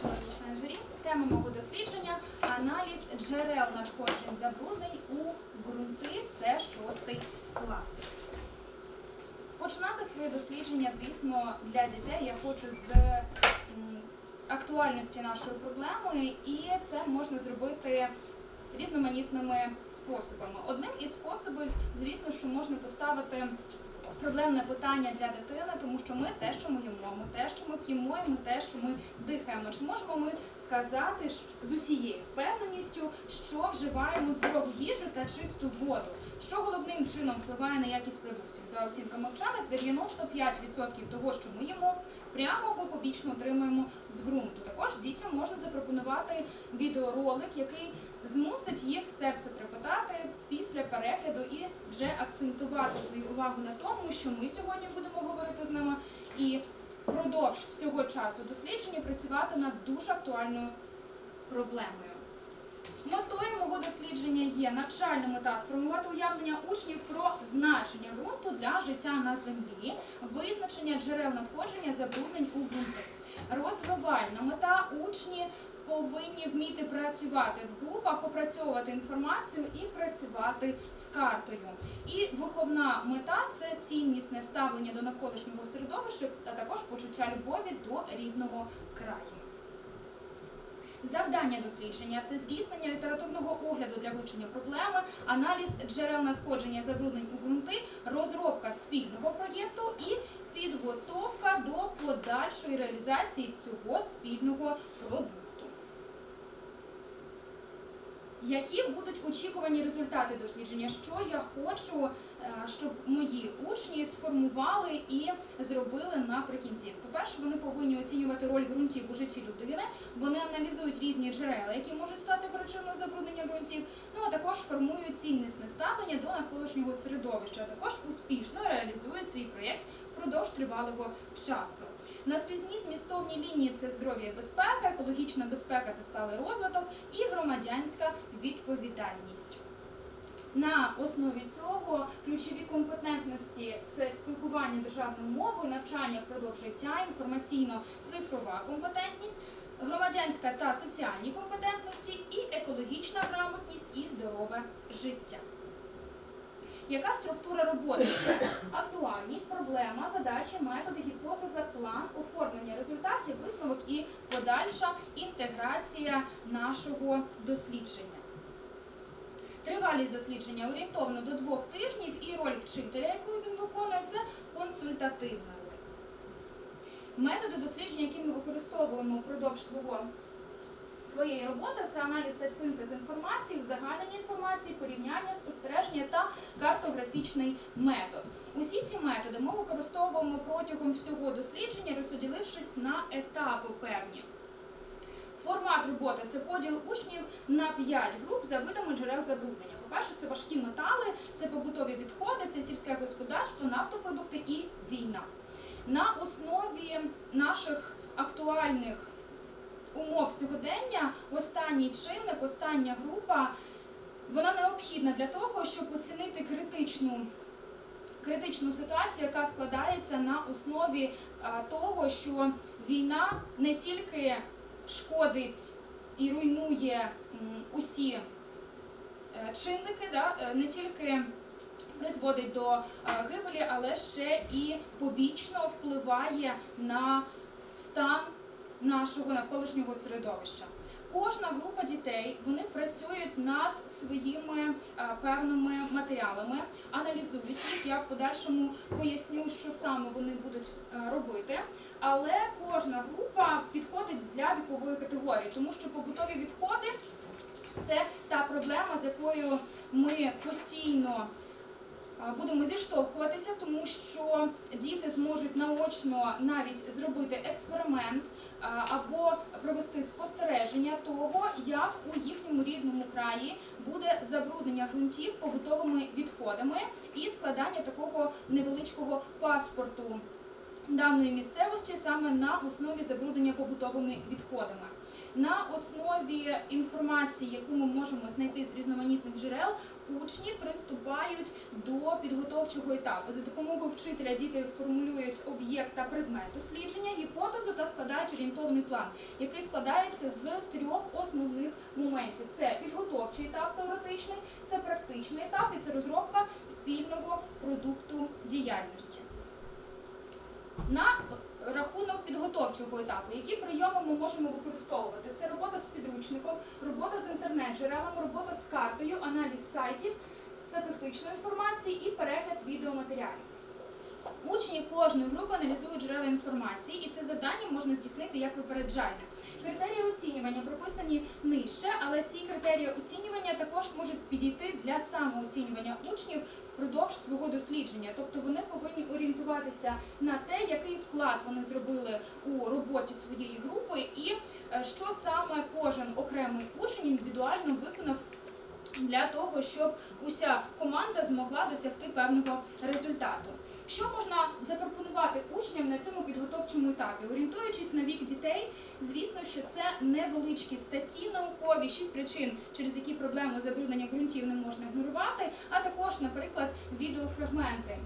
Шановні журі, тема мого дослідження аналіз джерел надходжень забруднень у ґрунти. Це шостий клас. Починати своє дослідження, звісно, для дітей я хочу з актуальності нашої проблеми, і це можна зробити різноманітними способами. Одним із способів, звісно, що можна поставити проблемне питання для дитини, тому що ми те, що ми їмо, ми те, що ми п'ємо, ми те, що ми дихаємо. Чи можемо ми сказати з усією впевненістю, що вживаємо здорову їжу та чисту воду? Що головним чином впливає на якість продуктів? За оцінками вчених, 95% того, що ми їмо, прямо або побічно отримуємо з ґрунту. Також дітям можна запропонувати відеоролик, який змусить їх серце трепетати після перегляду і вже акцентувати свою увагу на тому, що ми сьогодні будемо говорити з ними, і продовж всього часу дослідження працювати над дуже актуальною проблемою. Метою мого дослідження є навчальна мета сформувати уявлення учнів про значення ґрунту для життя на землі, визначення джерел надходження забруднень у ґрунти. Розвивальна мета учні повинні вміти працювати в групах, опрацьовувати інформацію і працювати з картою. І виховна мета це ціннісне ставлення до навколишнього середовища та також почуття любові до рідного краю. Завдання дослідження це здійснення літературного огляду для вивчення проблеми, аналіз джерел надходження забруднень у ґрунти, розробка спільного проєкту і підготовка до подальшої реалізації цього спільного продукту. Які будуть очікувані результати дослідження? Що я хочу, е, щоб мої учні сформували і зробили наприкінці? По-перше, вони повинні оцінювати роль ґрунтів у житті людини. Вони аналізують різні джерела, які можуть стати причиною забруднення ґрунтів. Ну а також формують ціннісне ставлення до навколишнього середовища. А також успішно реалізують свій проєкт впродовж тривалого часу. Наскрізні змістовні лінії це здоров'я і безпека, екологічна безпека та сталий розвиток і громадянська відповідальність. На основі цього ключові компетентності це спілкування державною мовою, навчання впродовж життя, інформаційно-цифрова компетентність, громадянська та соціальні компетентності і екологічна грамотність і здорове життя. Яка структура роботи? Це актуальність, проблема, задачі, методи, гіпотеза, план, оформлення результатів, висновок і подальша інтеграція нашого дослідження. Тривалість дослідження орієнтовно до двох тижнів і роль вчителя, яку він виконує, це консультативна роль. Методи дослідження, які ми використовуємо впродовж свого своєї роботи це аналіз та синтез інформації, узагальнення інформації, порівняння, спостереження та картографічний метод. Усі ці методи ми використовуємо протягом всього дослідження, розподілившись на етапи певні. Формат роботи це поділ учнів на 5 груп за видами джерел забруднення. По-перше, це важкі метали, це побутові відходи, це сільське господарство, нафтопродукти і війна. На основі наших актуальних умов сьогодення останній чинник, остання група, вона необхідна для того, щоб оцінити критичну, критичну ситуацію, яка складається на основі того, що війна не тільки шкодить і руйнує усі е, чинники, да, е, не тільки призводить до е, гибелі, але ще і побічно впливає на стан нашого навколишнього середовища. Кожна група дітей вони працюють над своїми е, певними матеріалами, аналізують їх. Я в подальшому поясню, що саме вони будуть е, робити. Але кожна група підходить для вікової категорії, тому що побутові відходи це та проблема, з якою ми постійно будемо зіштовхуватися, тому що зможуть наочно навіть зробити експеримент або провести спостереження того, як у їхньому рідному краї буде забруднення ґрунтів побутовими відходами і складання такого невеличкого паспорту даної місцевості саме на основі забруднення побутовими відходами. На основі інформації, яку ми можемо знайти з різноманітних джерел, учні приступають до підготовчого етапу. За допомогою вчителя діти формулюють об'єкт та предмет дослідження, гіпотезу та складають орієнтовний план, який складається з трьох основних моментів: це підготовчий етап теоретичний, це практичний етап і це розробка спільного продукту діяльності. На рахунок підготовчого етапу, які прийоми ми можемо використовувати? Це робота з підручником, робота з інтернет-джерелами, робота з картою, аналіз сайтів, статистичної інформації і перегляд відеоматеріалів. Учні кожної групи аналізують джерела інформації, і це завдання можна здійснити як випереджальне. Критерії оцінювання прописані нижче, але ці критерії оцінювання також можуть підійти для самооцінювання учнів впродовж свого дослідження. Тобто вони повинні орієнтуватися на те, який вклад вони зробили у роботі своєї групи, і е, що саме кожен окремий учень індивідуально виконав для того, щоб уся команда змогла досягти певного результату. Що можна запропонувати учням на цьому підготовчому етапі? Орієнтуючись на вік дітей, звісно, що це невеличкі статті наукові, шість причин, через які проблему забруднення ґрунтів не можна ігнорувати, а також, наприклад, відеофрагменти.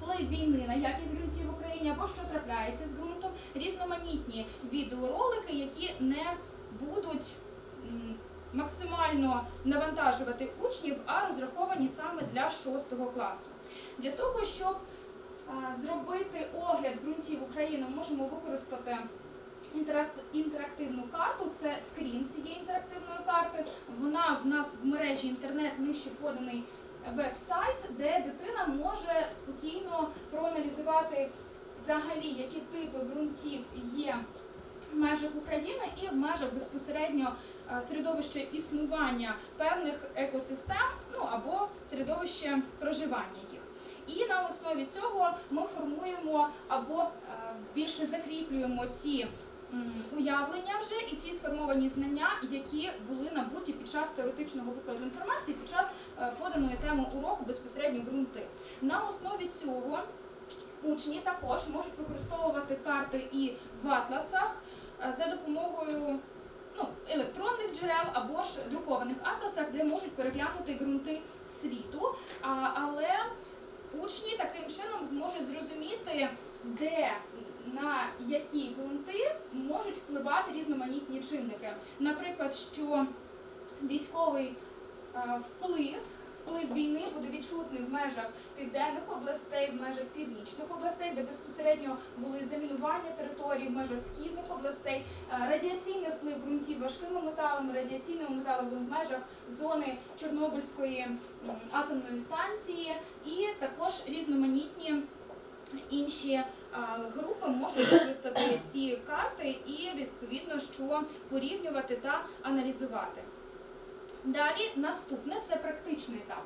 Вплив війни на якість ґрунтів в Україні або що трапляється з ґрунтом, різноманітні відеоролики, які не будуть максимально навантажувати учнів, а розраховані саме для 6 класу. Для того, щоб зробити огляд ґрунтів України, можемо використати інтерактивну карту. Це скрін цієї інтерактивної карти. Вона в нас в мережі інтернет нижче поданий веб-сайт, де дитина може спокійно проаналізувати взагалі, які типи ґрунтів є в межах України і в межах безпосередньо е, середовища існування певних екосистем, ну або середовище проживання їх. І на основі цього ми формуємо або е, більше закріплюємо ті уявлення вже і ті сформовані знання, які були набуті під час теоретичного викладу інформації, під час е, поданої теми уроку безпосередньо ґрунти. На основі цього учні також можуть використовувати карти і в атласах за допомогою ну, електронних джерел або ж друкованих атласах, де можуть переглянути ґрунти світу. А, але учні таким чином зможуть зрозуміти, де на які ґрунти можуть впливати різноманітні чинники. Наприклад, що військовий е, вплив, вплив війни буде відчутний в межах південних областей, в межах північних областей, де безпосередньо були замінування територій, в межах східних областей, Е, радіаційний вплив ґрунтів важкими металами, радіаційними металами в межах зони Чорнобильської атомної станції, і також різноманітні інші е, групи можуть використати ці карти і відповідно що порівнювати та аналізувати. Далі наступне це практичний етап.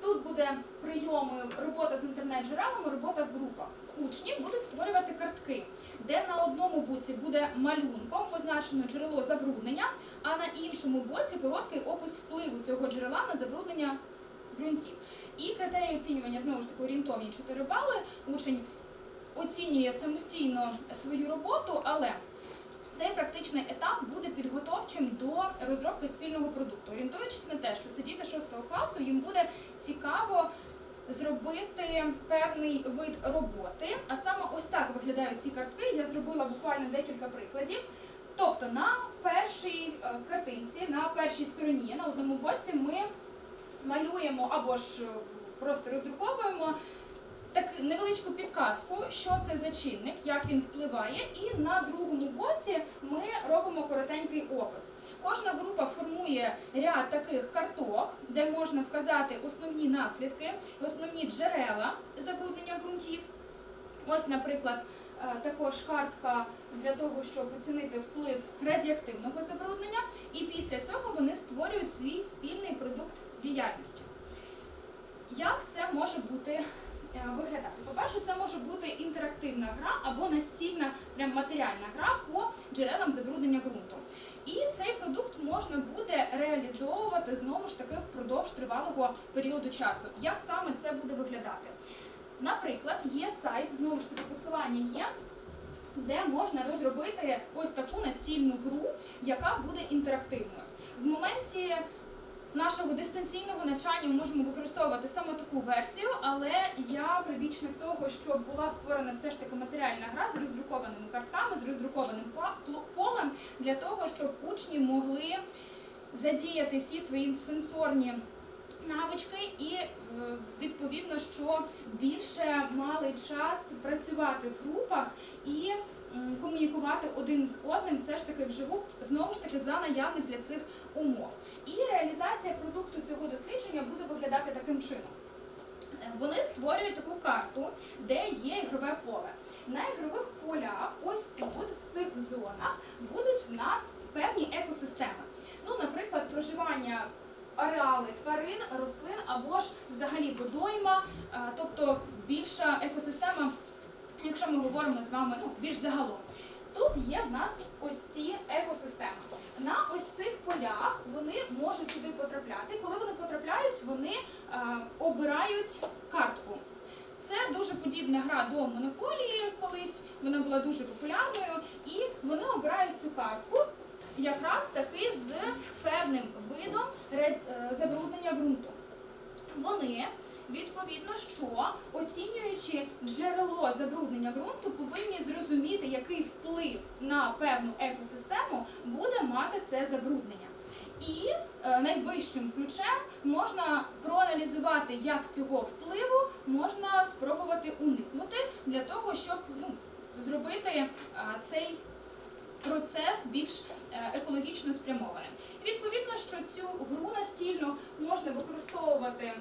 Тут буде прийоми робота з інтернет-джерелами, робота в групах. Учні будуть створювати картки, де на одному боці буде малюнком позначено джерело забруднення, а на іншому боці короткий опис впливу цього джерела на забруднення ґрунтів. І критерії оцінювання знову ж таки орієнтовні 4 бали. Учень оцінює самостійно свою роботу, але цей практичний етап буде підготовчим до розробки спільного продукту, орієнтуючись на те, що це діти 6 класу, їм буде цікаво зробити певний вид роботи. А саме ось так виглядають ці картки. Я зробила буквально декілька прикладів. Тобто на першій е, картинці, на першій стороні, на одному боці ми малюємо або ж е, просто роздруковуємо таку невеличку підказку, що це за чинник, як він впливає, і на другому боці ми робимо коротенький опис. Кожна група формує ряд таких карток, де можна вказати основні наслідки, основні джерела забруднення ґрунтів. Ось, наприклад, е, також картка для того, щоб оцінити вплив радіоактивного забруднення, і після цього вони створюють свій спільний продукт діяльності. Як це може бути виглядати? По-перше, це може бути інтерактивна гра або настільна прям матеріальна гра по джерелам забруднення ґрунту. І цей продукт можна буде реалізовувати знову ж таки впродовж тривалого періоду часу. Як саме це буде виглядати? Наприклад, є сайт, знову ж таки посилання є, де можна розробити ось таку настільну гру, яка буде інтерактивною. В моменті нашого дистанційного навчання ми можемо використовувати саме таку версію, але я прибічник того, щоб була створена все ж таки матеріальна гра з роздрукованими картками, з роздрукованим полем, для того, щоб учні могли задіяти всі свої сенсорні навички і е, відповідно, що більше мали час працювати в групах і комунікувати один з одним все ж таки вживу, знову ж таки за наявних для цих умов. І реалізація продукту цього дослідження буде виглядати таким чином. Вони створюють таку карту, де є ігрове поле. На ігрових полях, ось тут, в цих зонах, будуть в нас певні екосистеми. Ну, наприклад, проживання ареали тварин, рослин або ж взагалі водойма, е, тобто більша екосистема, якщо ми говоримо з вами ну, більш загалом. Тут є в нас ось ці екосистеми. На ось цих полях вони можуть сюди потрапляти. Коли вони потрапляють, вони е, обирають картку. Це дуже подібна гра до монополії колись, вона була дуже популярною, і вони обирають цю картку якраз таки з певним видом ре- е, забруднення ґрунту. Вони відповідно, що оцінюючи джерело забруднення ґрунту, повинні зрозуміти, який вплив на певну екосистему буде мати це забруднення. І е, найвищим ключем можна проаналізувати, як цього впливу можна спробувати уникнути для того, щоб ну, зробити е, цей процес більш е, екологічно спрямованим. Відповідно, що цю гру настільну можна використовувати.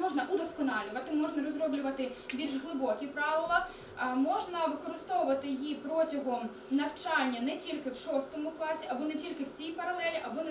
Можна удосконалювати, можна розроблювати більш глибокі правила, можна використовувати її протягом навчання не тільки в шостому класі, або не тільки в цій паралелі, або не